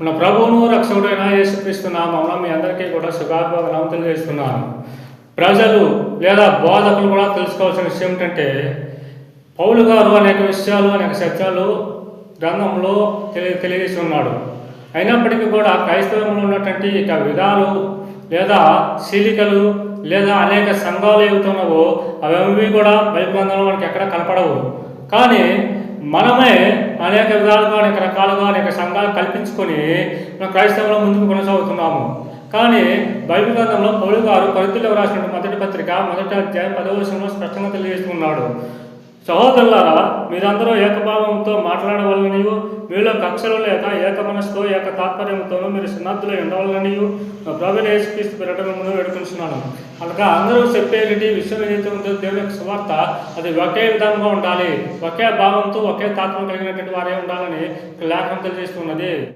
మన ప్రభువును రక్షకుడైన యేసుక్రీస్తు నామంలో మీ అందరికీ కూడా శుభాభివందనం తెలియజేస్తున్నాను. ప్రజలు లేదా బోధకులు కూడా తెలుసుకోవాల్సిన విషయం ఏంటంటే పౌలు గారు అనేక విషయాలు అనేక సత్యాలు గ్రంథంలో తెలియ తెలియజేసి ఉన్నాడు. అయినప్పటికీ కూడా క్రైస్తవంలో ఉన్నటువంటి ఇక విధాలు లేదా శీలికలు లేదా అనేక సంఘాలు ఏవైతున్నావో అవి కూడా బైబిల్ గ్రంథంలో మనకి ఎక్కడ కనపడవు. కానీ మనమే అనేక విధాలుగా అనేక రకాలుగా అనేక సంఘాలు కల్పించుకొని మనం క్రైస్తవంలో ముందుకు కొనసాగుతున్నాము. కానీ బైబిల్ గ్రంథంలో పౌలు గారు పరిధిలో రాసిన మొదటి పత్రిక మొదటి అధ్యాయం పదవ స్పష్టంగా తెలియజేస్తున్నాడు సహోదరులారా మీరందరూ ఏకభావంతో మాట్లాడవాలని మీలో కక్షలు లేక ఏక మనసుతో ఏక తాత్పర్యంతోనూ మీరు సున్నద్ధులు ఉండవాలని ప్రభు యేసుక్రీస్తు పెరగడం వేడుకుంటున్నాను అలాగా అందరూ చెప్పేటి విషయం ఏదైతే ఉందో దేవుని యొక్క సువార్త అది ఒకే విధంగా ఉండాలి. ఒకే భావంతో ఒకే తాత్వం కలిగినటువంటి వారే ఉండాలని లేఖనం తెలియజేస్తున్నది